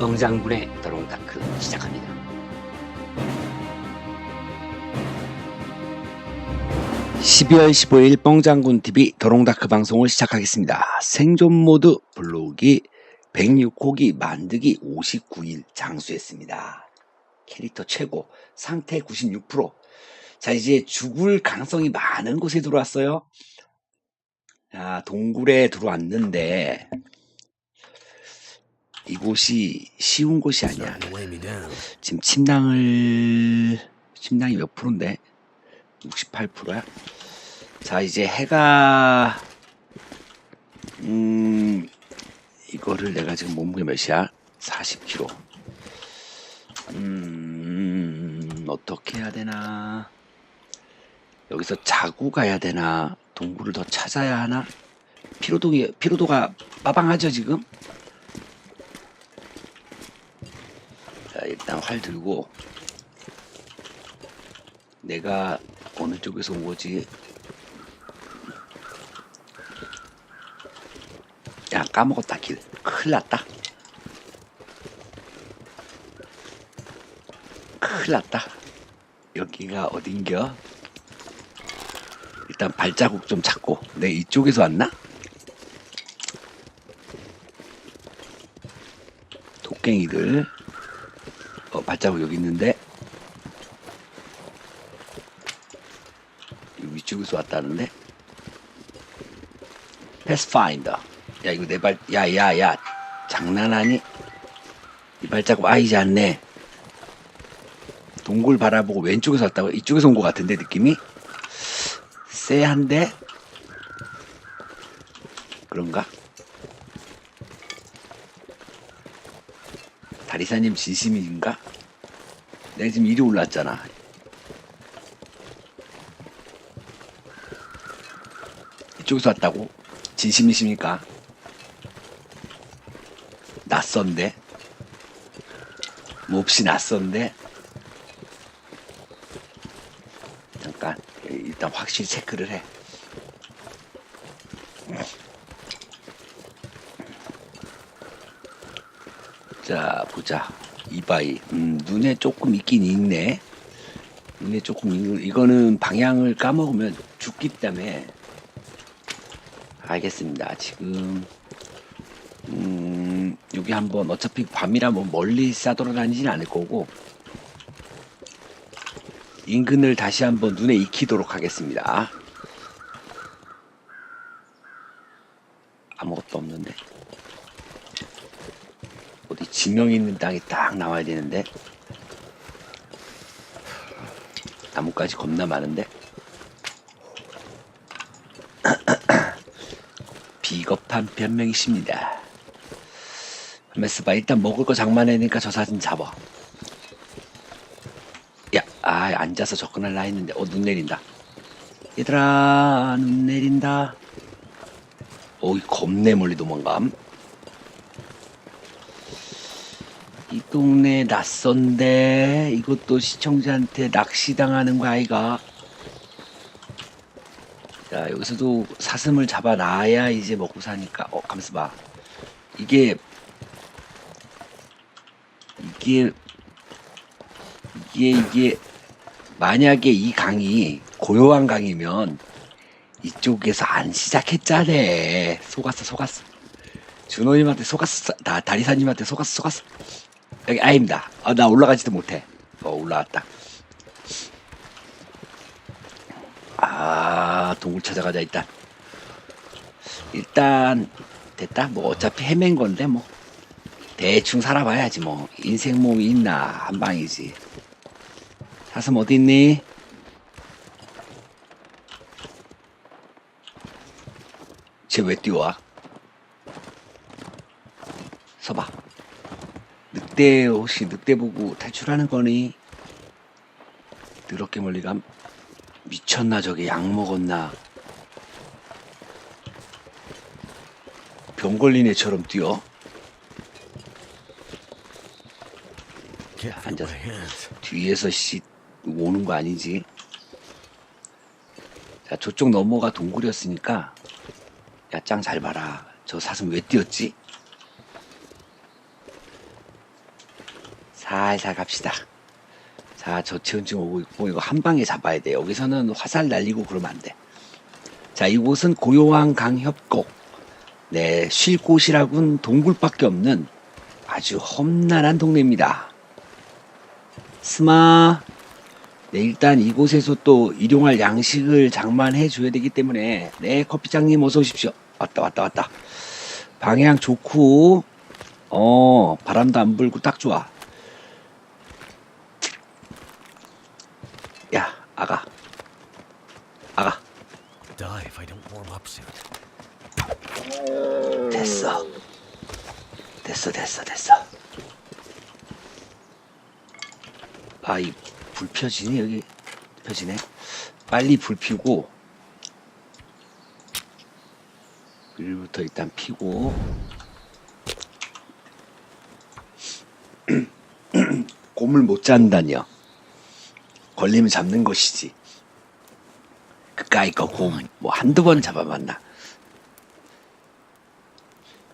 엉장군의 드롱다크 시작합니다. (12월 15일) 뻥장군 TV 도롱다크 방송을 시작하겠습니다. 생존 모드 블로기 106고기 만들기 59일 장수했습니다. 캐릭터 최고, 상태 96%. 자, 이제 죽을 가능성이 많은 곳에 들어왔어요. 자, 동굴에 들어왔는데, 이곳이 쉬운 곳이 아니야. 지금 침낭을, 침낭이 몇 프로인데? 68%야? 자, 이제 해가, 음, 이거를 내가 지금 몸무게 몇이야? 40kg. 음, 어떻게 해야 되나? 여기서 자고 가야 되나? 동굴을 더 찾아야 하나? 피로도가, 피로도가 빠방하죠, 지금? 자, 일단 활 들고, 내가 어느 쪽에서 온 거지? 야, 까먹었다, 길. 큰일 났다. 큰일 났다. 여기가 어딘겨? 일단 발자국 좀 찾고. 내 이쪽에서 왔나? 도깽이들. 어, 발자국 여기 있는데. 이 위쪽에서 왔다는데. 패스파인더. 야, 이거 내 발, 야, 야, 야. 장난하니? 이 발자국 아이지 않네. 동굴 바라보고 왼쪽에서 왔다고? 이쪽에서 온 것 같은데, 느낌이? 쎄한데? 그런가? 다리사님 진심인가? 내가 지금 이리 올랐잖아. 이쪽에서 왔다고? 진심이십니까? 낯선데? 몹시 낯선데? 잠깐, 일단 확실히 체크를 해. 자, 보자. 이바이. 음, 눈에 조금 있긴 있네. 눈에 조금 있는, 이거는 방향을 까먹으면 죽기 때문에. 알겠습니다. 지금, 음, 여기 한번 어차피 밤이라 뭐 멀리 싸돌아다니진 않을 거고, 인근을 다시 한번 눈에 익히도록 하겠습니다. 아무것도 없는데. 지명 있는 땅이 딱 나와야 되는데. 나뭇가지 겁나 많은데. 비겁한 변명이십니다. 메스바 일단 먹을 거 장만해니까 저 사진 잡아. 야, 아 앉아서 접근할라 했는데 어 눈 내린다. 얘들아 눈 내린다. 어이 겁내 멀리 도망감. 동네 낯선데 이것도 시청자한테 낚시당하는 거 아이가? 자 여기서도 사슴을 잡아놔야 이제 먹고 사니까. 어 감수 봐. 이게 이게 이게 이게 만약에 이 강이 고요한 강이면 이쪽에서 안 시작했잖아. 속았어 속았어. 준호님한테 속았어. 나 다리사님한테 속았어 속았어 여기 아입니다. 아, 나 올라가지도 못해. 어 올라왔다. 아 동굴 찾아가자 일단. 일단 됐다. 뭐 어차피 헤맨 건데 뭐. 대충 살아봐야지 뭐. 인생 몸이 있나 한 방이지. 사슴 어디 있니? 쟤 왜 뛰어와? 서봐 늑대 혹시 늑대 보고 탈출하는 거니? 더럽게 멀리 감 미쳤나 저게 약 먹었나 병 걸린 애처럼 뛰어 앉아서. 뒤에서 씨 오는 거 아니지? 자 저쪽 넘어가 동굴이었으니까 야 짱 잘 봐라 저 사슴 왜 뛰었지? 살살 갑시다. 자, 저체온증 오고 있고, 이거 한 방에 잡아야 돼. 여기서는 화살 날리고 그러면 안 돼. 자, 이곳은 고요한 강 협곡. 네, 쉴 곳이라곤 동굴밖에 없는 아주 험난한 동네입니다. 스마, 네, 일단 이곳에서 또 일용할 양식을 장만해 줘야 되기 때문에, 네, 커피장님 어서 오십시오. 왔다, 왔다, 왔다. 방향 좋고, 어, 바람도 안 불고 딱 좋아. 야, 아가. 아가. Die if I don't warm up soon. 됐어. 됐어, 됐어, 됐어. 아, 이 불 펴지니? 여기 펴지네. 빨리 불 피우고, 불부터 일단 피고, 곰을 못 잡다니요. 걸리면 잡는 것이지. 그까이 거 곰, 뭐 한두 번 잡아봤나.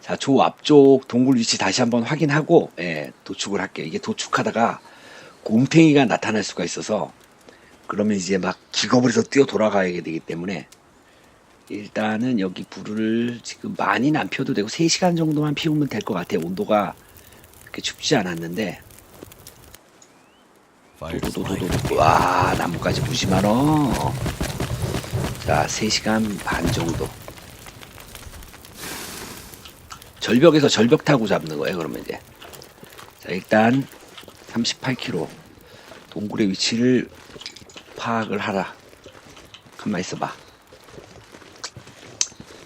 자, 조 앞쪽 동굴 위치 다시 한번 확인하고, 예, 도축을 할게요. 이게 도축하다가 곰탱이가 나타날 수가 있어서, 그러면 이제 막 기겁을 해서 뛰어 돌아가야 되기 때문에, 일단은 여기 불을 지금 많이는 안 피워도 되고, 3시간 정도만 피우면 될 것 같아요. 온도가 그렇게 춥지 않았는데, 와, 나무까지 무심하러. 자, 3시간 반 정도. 절벽에서 절벽 타고 잡는 거예요, 그러면 이제. 자, 일단 38km. 동굴의 위치를 파악을 하라. 가만 있어봐.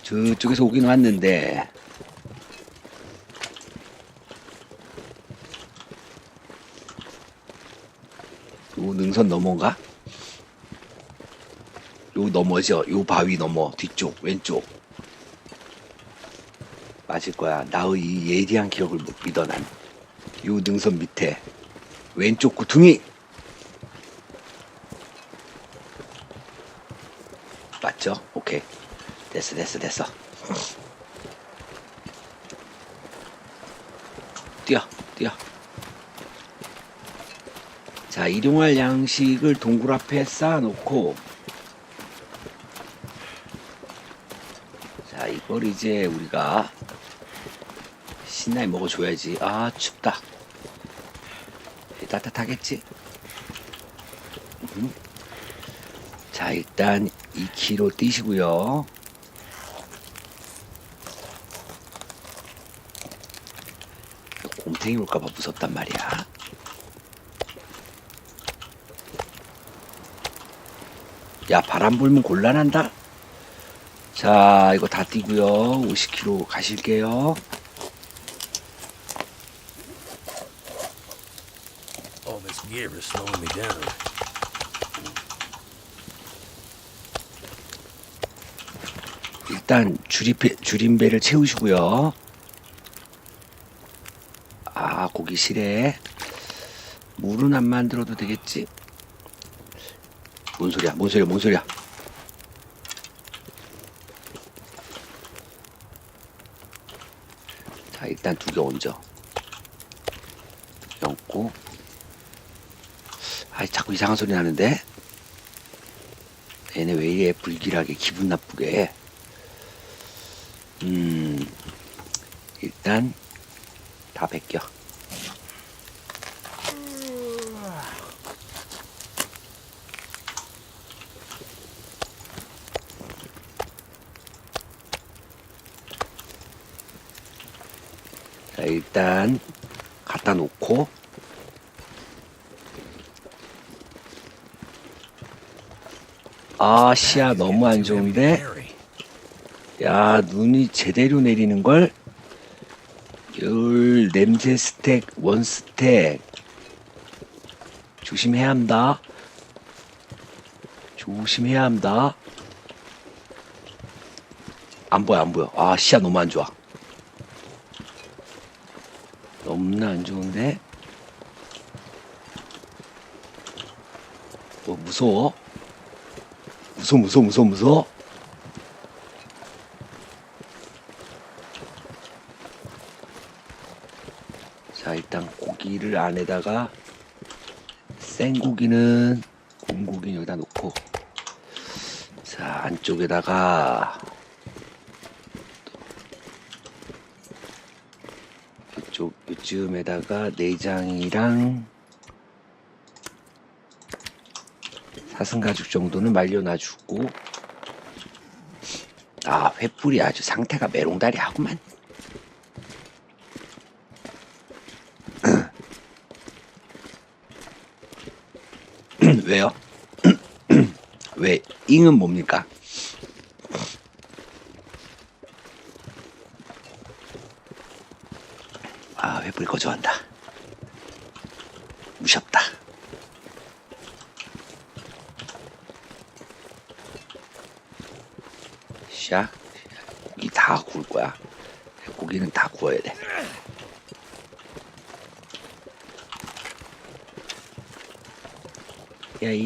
저쪽에서 오긴 왔는데, 요 능선 너머인가? 요 너머죠. 요 바위 너머 뒤쪽 왼쪽 맞을 거야. 나의 예리한 기억을 못 믿어 난. 요 능선 밑에 왼쪽 구퉁이 맞죠? 오케이 됐어 됐어 됐어 뛰어 뛰어 자, 일용할 양식을 동굴 앞에 쌓아놓고, 자, 이걸 이제 우리가 신나게 먹어줘야지. 아, 춥다. 따뜻하겠지? 음. 자, 일단 2kg 뛰시고요. 곰탱이 올까봐 무섭단 말이야. 야 바람 불면 곤란한다. 자 이거 다 뛰고요. 50km 가실게요. Down. 일단 줄임배, 줄임배를 채우시고요. 아 고기 실에 물은 안 만들어도 되겠지 뭔 소리야? 뭔 소리야? 뭔 소리야? 자 일단 두 개 얹어. 얹고. 아 자꾸 이상한 소리 나는데? 얘네 왜 이래 불길하게 기분 나쁘게 음 일단 다 벗겨 자 일단 갖다 놓고 아 시야 너무 안 좋은데. 야 눈이 제대로 내리는 걸. 열 냄새 스택 원 스택 조심해야 한다. 조심해야 한다. 안 보여 안 보여. 아 시야 너무 안 좋아. 너무나 안 좋은데. 뭐 무서워? 무서워 무서워 무서워 무서워. 자 일단 고기를 안에다가 생고기는 곰고기 여기다 놓고 자 안쪽에다가 이쪽 이쯤에다가 내장이랑 사슴가죽 정도는 말려놔 주고 아 횃불이 아주 상태가 메롱다리 하구만 왜요? 왜 잉은 뭡니까? 아 횃불이 거저한다 무섭다 샤 고기 다 구울 거야 고기는 다 구워야 돼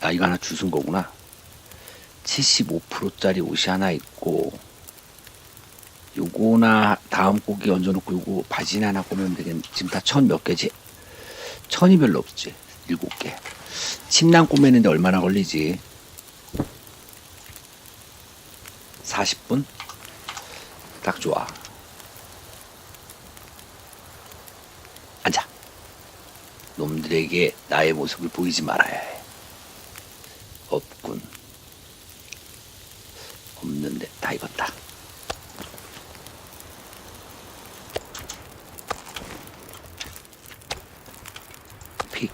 아 이거 하나 주순 거구나. 75%짜리 옷이 하나 있고 요거나 다음 곡기 얹어놓고 요거 바지나 하나 꾸미면 되겠네. 지금 다 천 몇 개지? 천이 별로 없지 일곱 개. 침낭 꾸미는데 얼마나 걸리지? 40분? 딱 좋아. 앉아. 놈들에게 나의 모습을 보이지 말아야 해 없군. 없는데 다 익었다. 픽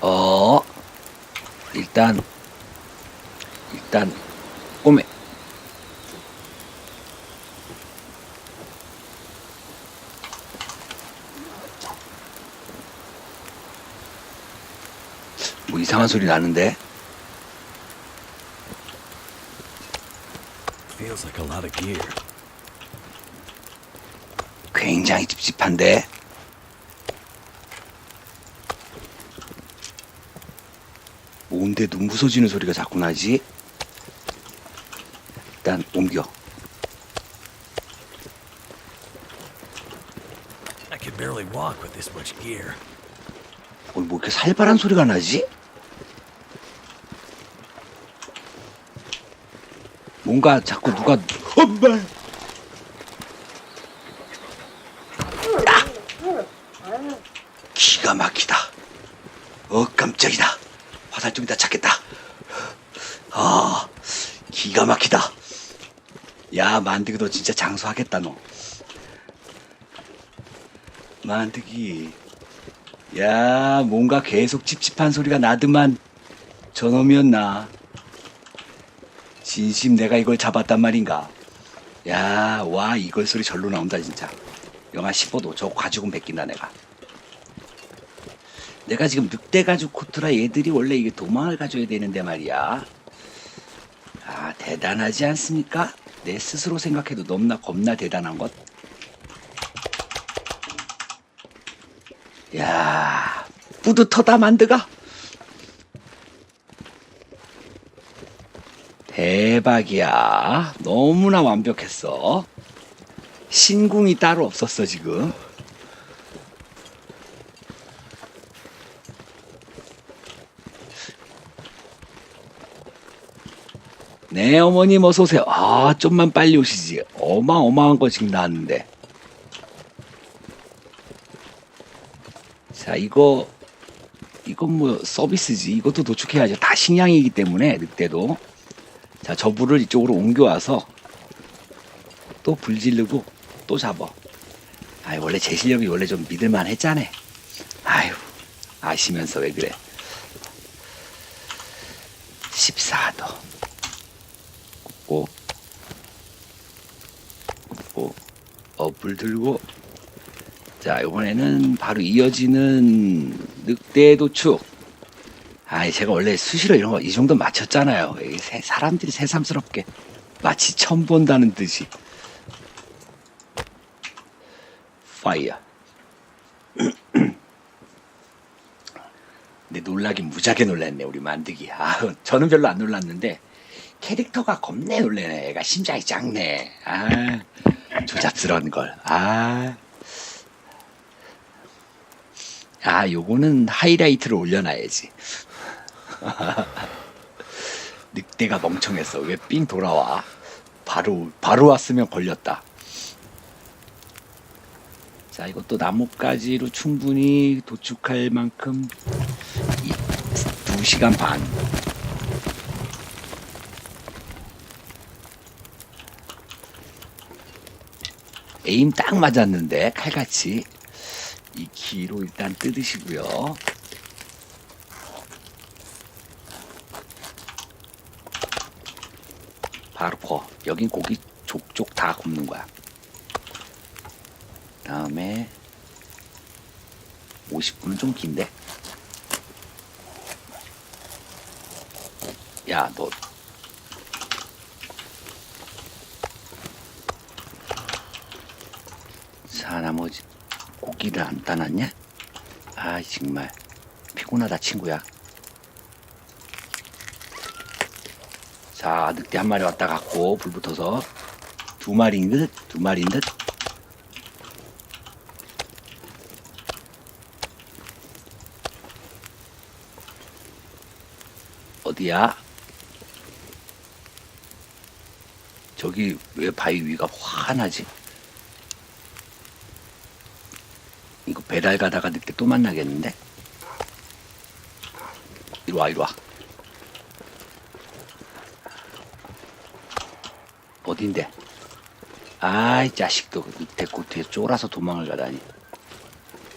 어, 일단, 일단, 꼬매. 뭐 이상한 소리 나는데? Feels like a lot of gear. 굉장히 찝찝한데? 뭔데 눈 부서지는 소리가 자꾸 나지? 일단 옮겨. I can barely walk with this much gear. 어, 뭐 이렇게 살벌한 소리가 나지? 뭔가 자꾸 누가 엄마. 야! 기가 막히다. 어 깜짝이다. 화살 좀 이따 찾겠다. 아 기가 막히다. 야 만드기 너 진짜 장수하겠다 너. 만드기 야, 뭔가 계속 찝찝한 소리가 나더만 저놈이었나. 진심 내가 이걸 잡았단 말인가. 야, 와, 이걸 소리 절로 나온다, 진짜. 영하 15도. 저거 가죽은 베낀다, 내가. 내가 지금 늑대 가죽 코트라 얘들이 원래 이게 도망을 가져야 되는데 말이야. 아, 대단하지 않습니까? 내 스스로 생각해도 너무나 겁나 대단한 것. 야, 뿌듯하다 만드가. 대박이야. 너무나 완벽했어. 신궁이 따로 없었어, 지금. 네, 어머님 어서 오세요. 아, 좀만 빨리 오시지. 어마어마한 거 지금 나왔는데. 자, 이거, 이건 뭐 서비스지. 이것도 도축해야죠. 다 식량이기 때문에, 늑대도. 자, 저 불을 이쪽으로 옮겨와서 또 불 지르고 또 잡아. 아 원래 제 실력이 원래 좀 믿을만 했잖아. 아유, 아시면서 왜 그래. 14도. 굽고, 오, 어, 불 들고. 자, 이번에는 바로 이어지는 늑대 도축. 아, 제가 원래 수시로 이런 거 이 정도 맞췄잖아요. 사람들이 새삼스럽게 마치 처음 본다는 듯이. 파이어. 근데 놀라긴 무지하게 놀랐네 우리 만드기. 아, 저는 별로 안 놀랐는데 캐릭터가 겁내 놀래네. 애가 심장이 작네. 아, 조잡스러운 걸. 아. 아, 요거는 하이라이트를 올려놔야지. 늑대가 멍청했어. 왜 삥 돌아와? 바로, 바로 왔으면 걸렸다. 자, 이것도 나뭇가지로 충분히 도축할 만큼 이, 2시간 반. 에임 딱 맞았는데 칼같이 이 키로 일단 뜯으시고요. 바로 퍼. 여긴 고기 족족 다 굽는 거야. 다음에 50분은 좀 긴데. 야, 너 자, 나머지 고기를 안 따놨냐? 아, 정말 피곤하다, 친구야. 자, 늑대 한 마리 왔다 갔고 불 붙어서 두 마리인 듯, 두 마리인 듯. 어디야? 저기 왜 바위 위가 환하지? 이거 배달 가다가 늑대 또 만나겠는데? 이리 와, 이리 와. 어딘데? 아이, 자식도 그 밑에 꼬투에 쫄아서 도망을 가다니.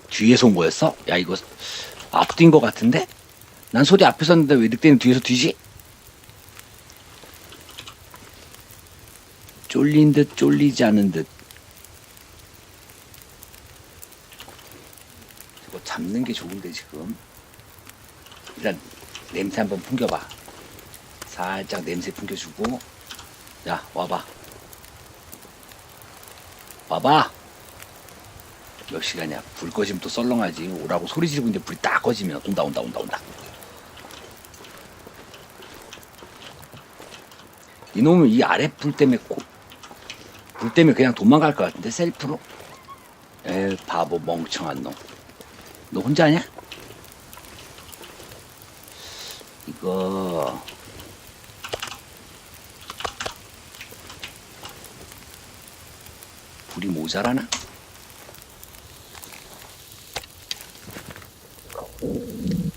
뒤에서 온 거였어? 야, 이거 앞뒤인 거 같은데? 난 소리 앞에 섰는데 왜 늑대는 뒤에서 뒤지? 쫄린 듯 쫄리지 않은 듯. 저거 잡는 게 좋은데 지금. 일단 냄새 한번 풍겨봐. 살짝 냄새 풍겨주고. 야 와봐. 와봐. 몇 시간이야? 불 꺼지면 또 썰렁하지. 오라고 소리 지르고 있는데 불이 딱 꺼지면 온다 온다 온다 온다. 이놈은 이 아래 불 때문에 고, 불 때문에 그냥 도망갈 것 같은데 셀프로? 에 바보 멍청한 놈. 너 혼자냐? 이거 불이 모자라나?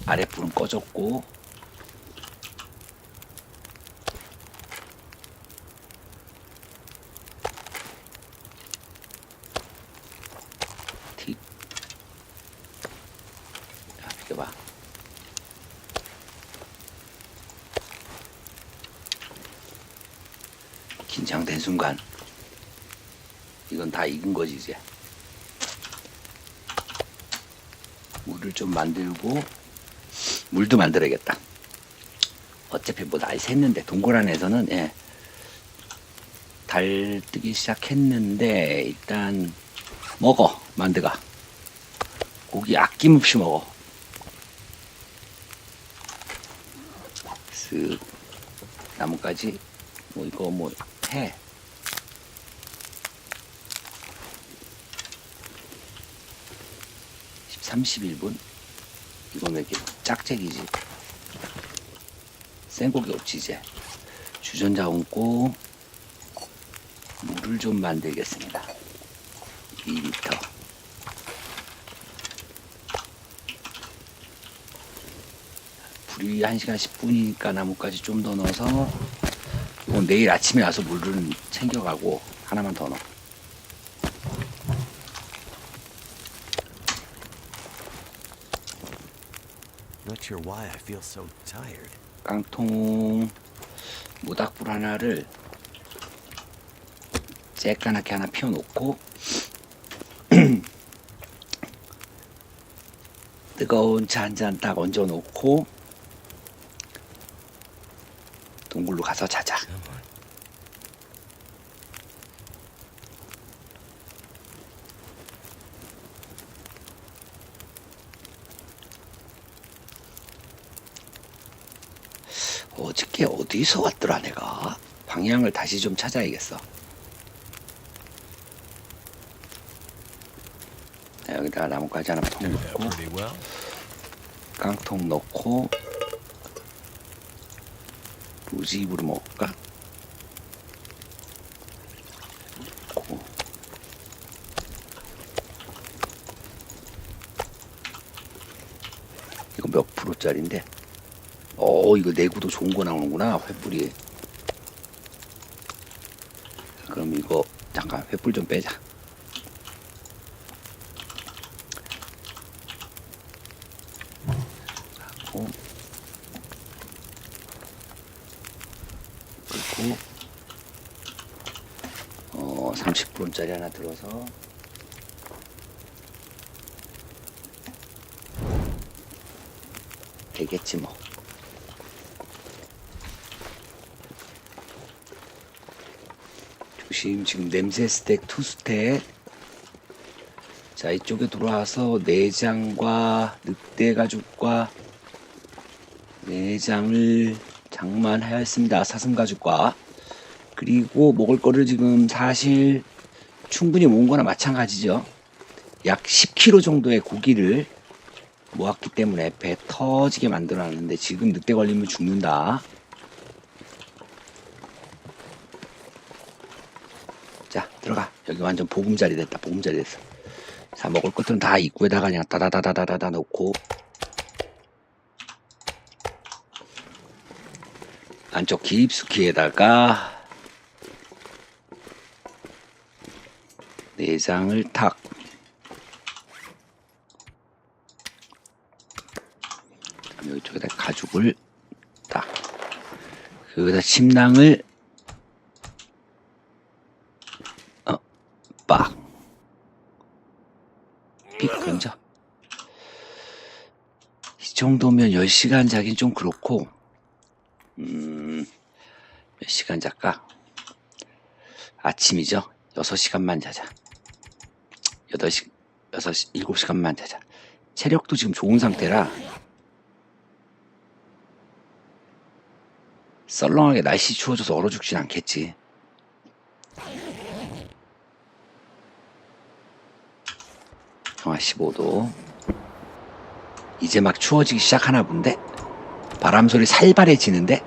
아래 불은 꺼졌고. 긴장된 순간 이건 다 익은 거지 이제. 물을 좀 만들고 물도 만들어야겠다. 어차피 뭐날 샜는데 동굴 안에서는 예, 달 뜨기 시작했는데 일단 먹어 만드가. 고기 아낌없이 먹어. 쓱. 나뭇가지 뭐 이거 뭐 해 31분? 이건 왜 이렇게 짝짝이지? 생고기 없지 이제 주전자 얹고 물을 좀 만들겠습니다 2리터 불이 1시간 10분이니까 나뭇가지 좀 더 넣어서 이건 내일 아침에 와서 물을 챙겨가고 하나만 더 넣어 Not sure why I feel so tired. 깡통 모닥불 하나를 새까맣게 하나 피워놓고 뜨거운 차 한 잔 딱 얹어놓고 동굴로 가서 자자. 어디서 왔더라 내가 방향을 다시 좀 찾아야겠어 자, 여기다가 나뭇가지 하나 통 넣고. 깡통 넣고 루지입으로 먹을까? 넣고. 이거 몇 프로짜린데? 어 이거 내구도 좋은 거 나오는구나 횃불이. 그럼 이거 잠깐 횃불 좀 빼자. 하고. 그리고. 어 30분짜리 하나 들어서. 되겠지 뭐 조심 지금 냄새 스택 투 스택. 자 이쪽에 들어와서 내장과 늑대 가죽과 내장을 장만해야 했습니다. 사슴 가죽과. 그리고 먹을 거를 지금 사실 충분히 모은 거나 마찬가지죠. 약 10kg 정도의 고기를 모았기 때문에 배 터지게 만들어 놨는데 지금 늑대 걸리면 죽는다 자 들어가 여기 완전 보금자리 됐다 보금자리 됐어. 자 먹을 것들은 다 입구에다가 그냥 따다다다다다다 놓고. 안쪽 깊숙이에다가 내장을 탁. 그다음에 이쪽에다 가죽을 딱. 여기다 침낭을 빡. 삑 건져. 이 정도면 10시간 자긴 좀 그렇고, 음, 몇 시간 잘까? 아침이죠? 6시간만 자자. 8시, 6시, 7시간만 자자. 체력도 지금 좋은 상태라, 썰렁하게 날씨 추워져서 얼어 죽진 않겠지. 영하 15도. 이제 막 추워지기 시작하나 본데? 바람 소리 살벌해지는데?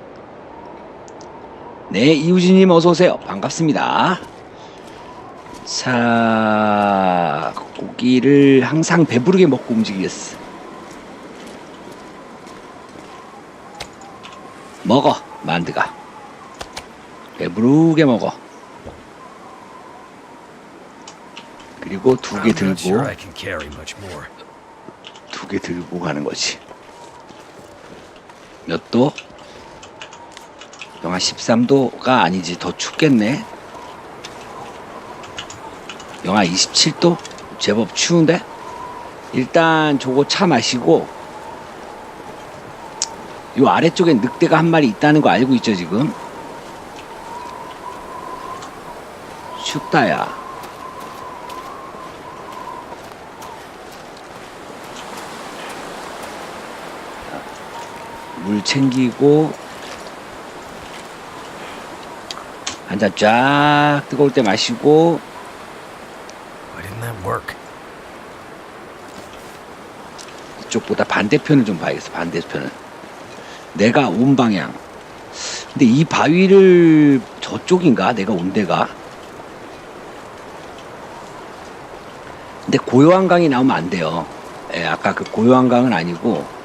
네, 이우진님 어서오세요. 반갑습니다. 자, 고기를 항상 배부르게 먹고 움직이겠어. 먹어, 만드가. 배부르게 먹어. 그리고 두 개 들고. 두 개 들고 가는 거지. 몇 도? 영하 13도가 아니지 더 춥겠네. 영하 27도? 제법 추운데? 일단 저거 차 마시고 요 아래쪽에 늑대가 한 마리 있다는 거 알고 있죠 지금? 춥다야. 물 챙기고 한 잔 쫙 뜨거울 때 마시고. Why didn't that work? 이쪽보다 반대편을 좀 봐야겠어 반대편을. 내가 온 방향. 근데 이 바위를 저쪽인가? 내가 온 데가? 근데 고요한 강이 나오면 안 돼요. 예, 아까 그 고요한 강은 아니고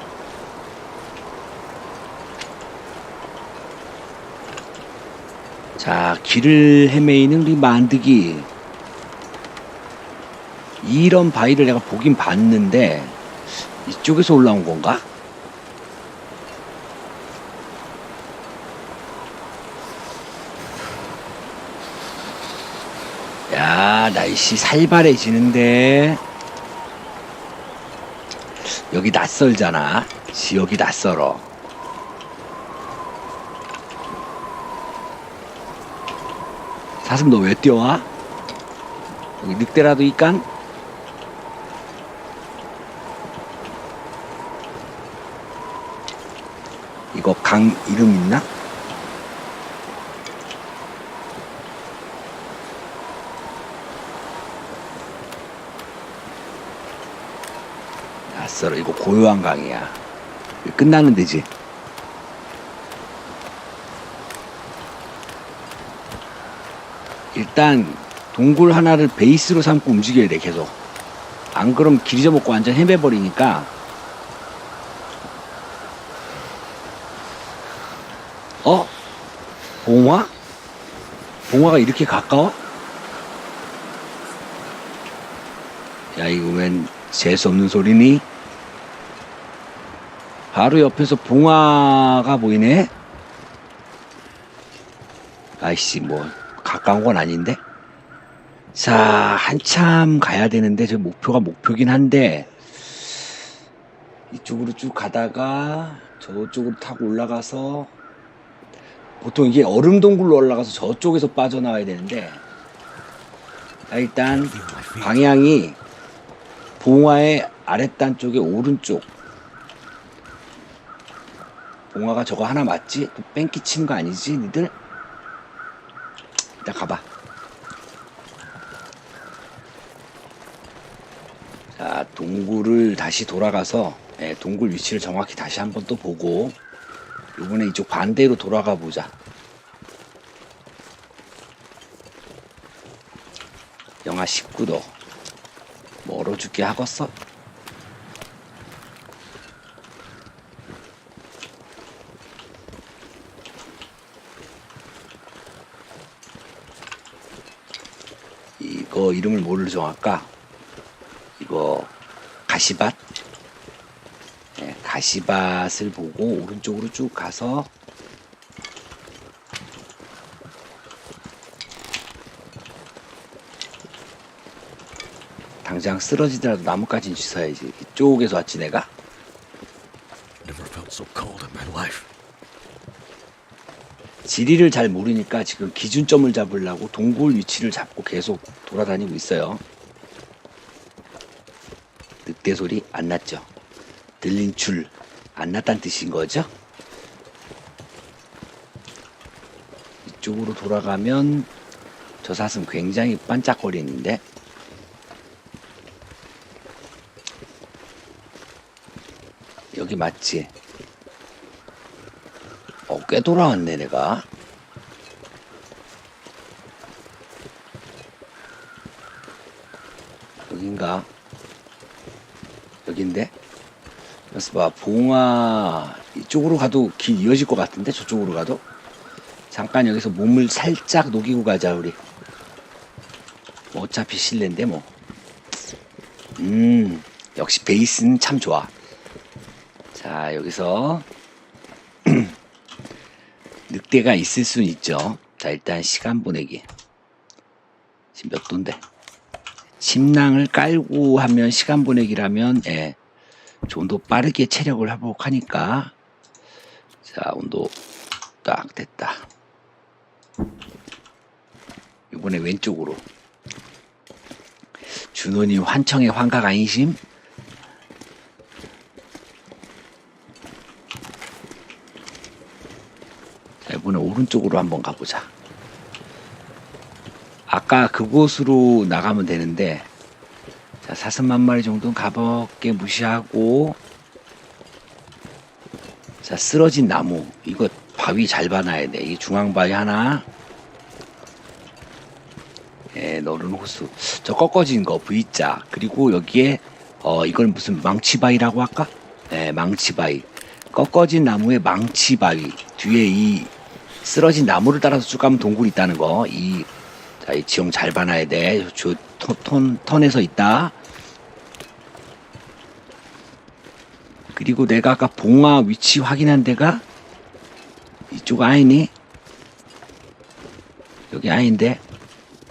자 길을 헤매이는 우리 만드기 이런 바위를 내가 보긴 봤는데 이쪽에서 올라온 건가? 야, 날씨 살벌해지는데. 여기 낯설잖아. 지역이 낯설어. 사슴 너 왜 뛰어와? 여기 늑대라도 있깐? 이거 강 이름 있나? 낯설어 이거 고요한 강이야 끝나는 데지 일단 동굴 하나를 베이스로 삼고 움직여야 돼 계속 안 그럼 길 잊어먹고 완전 헤매버리니까 어? 봉화? 봉화가 이렇게 가까워? 야 이거 웬 재수없는 소리니? 바로 옆에서 봉화가 보이네? 아이씨 뭐 가까운 건 아닌데? 자 한참 가야 되는데 저 목표가 목표긴 한데 이쪽으로 쭉 가다가 저쪽으로 타고 올라가서 보통 이게 얼음 동굴로 올라가서 저쪽에서 빠져나와야 되는데 자, 일단 방향이 봉화의 아랫단 쪽에 오른쪽 봉화가 저거 하나 맞지? 또 뺑기 치는 거 아니지 니들? 일단 가봐. 자 동굴을 다시 돌아가서 예, 동굴 위치를 정확히 다시 한번 또 보고 이번에 이쪽 반대로 돌아가 보자. 영하 19도. 멀어 죽게 하겠어? 이거 이름을 뭐를 정할까? 이거 가시밭? 네, 가시밭을 보고 오른쪽으로 쭉 가서 당장 쓰러지더라도 나뭇가지는 주워야지 이쪽에서 왔지 내가 지리를 잘 모르니까 지금 기준점을 잡으려고 동굴 위치를 잡고 계속 돌아다니고 있어요. 늑대 소리 안 났죠? 들린 줄 안 났다는 뜻인 거죠? 이쪽으로 돌아가면 저 사슴 굉장히 반짝거리는데 여기 맞지? 어, 꽤 돌아왔네, 내가. 여긴가? 여긴데? 그래서 봐, 봉화, 이쪽으로 가도 길 이어질 것 같은데? 저쪽으로 가도? 잠깐 여기서 몸을 살짝 녹이고 가자, 우리. 뭐 어차피 실내인데, 뭐. 음, 역시 베이스는 참 좋아. 자, 여기서 늑대가 있을 수는 있죠. 자, 일단 시간 보내기. 지금 몇 도인데? 침낭을 깔고 하면 시간 보내기라면, 예, 좀 더 빠르게 체력을 회복하니까. 자, 온도 딱 됐다. 이번에 왼쪽으로. 준호님 환청의 환각 아니심? 자, 이번에 오른쪽으로 한번 가보자. 아까 그곳으로 나가면 되는데, 자, 사슴 한 마리 정도는 가볍게 무시하고, 자, 쓰러진 나무. 이거 바위 잘 봐놔야 돼. 이 중앙 바위 하나. 예, 너른 호수. 저 꺾어진 거, V자. 그리고 여기에, 어, 이걸 무슨 망치바위라고 할까? 예, 망치바위. 꺾어진 나무에 망치바위. 뒤에 이 쓰러진 나무를 따라서 쭉 가면 동굴이 있다는 거. 이, 자, 이 지형 잘 봐놔야 돼. 저 톤, 톤, 턴에서 있다. 그리고 내가 아까 봉화 위치 확인한 데가 이쪽 아니니? 여기 아닌데?